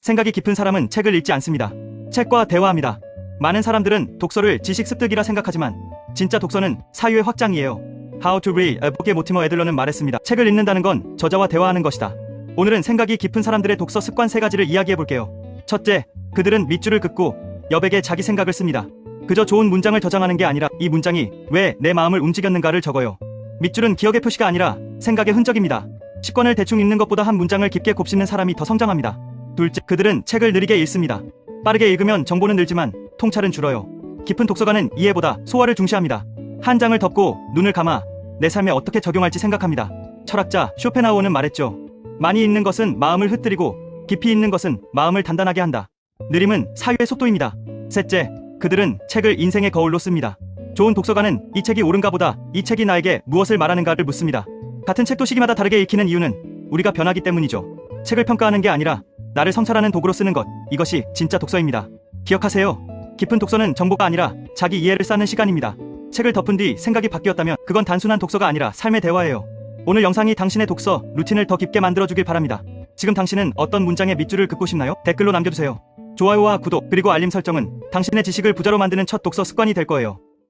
생각이 깊은 사람은 책을 읽지 않습니다. 책과 대화합니다. 많은 사람들은 독서를 지식 습득이라 생각하지만 진짜 독서는 사유의 확장이에요. How to read a book의 모티머 에들러는 말했습니다. 책을 읽는다는 건 저자와 대화하는 것이다. 오늘은 생각이 깊은 사람들의 독서 습관 세 가지를 이야기해 볼게요. 첫째, 그들은 밑줄을 긋고 여백에 자기 생각을 씁니다. 그저 좋은 문장을 저장하는 게 아니라 이 문장이 왜 내 마음을 움직였는가를 적어요. 밑줄은 기억의 표시가 아니라 생각의 흔적입니다. 10권을 대충 읽는 것보다 한 문장을 깊게 곱씹는 사람이 더 성장합니다. 둘째, 그들은 책을 느리게 읽습니다. 빠르게 읽으면 정보는 늘지만 통찰은 줄어요. 깊은 독서가는 이해보다 소화를 중시합니다. 한 장을 덮고 눈을 감아 내 삶에 어떻게 적용할지 생각합니다. 철학자 쇼펜하우어는 말했죠. 많이 읽는 것은 마음을 흩뜨리고 깊이 읽는 것은 마음을 단단하게 한다. 느림은 사유의 속도입니다. 셋째, 그들은 책을 인생의 거울로 씁니다. 좋은 독서가는 이 책이 옳은가 보다 이 책이 나에게 무엇을 말하는가를 묻습니다. 같은 책도 시기마다 다르게 읽히는 이유는 우리가 변하기 때문이죠. 책을 평가하는 게 아니라 나를 성찰하는 도구로 쓰는 것, 이것이 진짜 독서입니다. 기억하세요. 깊은 독서는 정보가 아니라 자기 이해를 쌓는 시간입니다. 책을 덮은 뒤 생각이 바뀌었다면 그건 단순한 독서가 아니라 삶의 대화예요. 오늘 영상이 당신의 독서 루틴을 더 깊게 만들어주길 바랍니다. 지금 당신은 어떤 문장에 밑줄을 긋고 싶나요? 댓글로 남겨주세요. 좋아요와 구독 그리고 알림 설정은 당신의 지식을 부자로 만드는 첫 독서 습관이 될 거예요.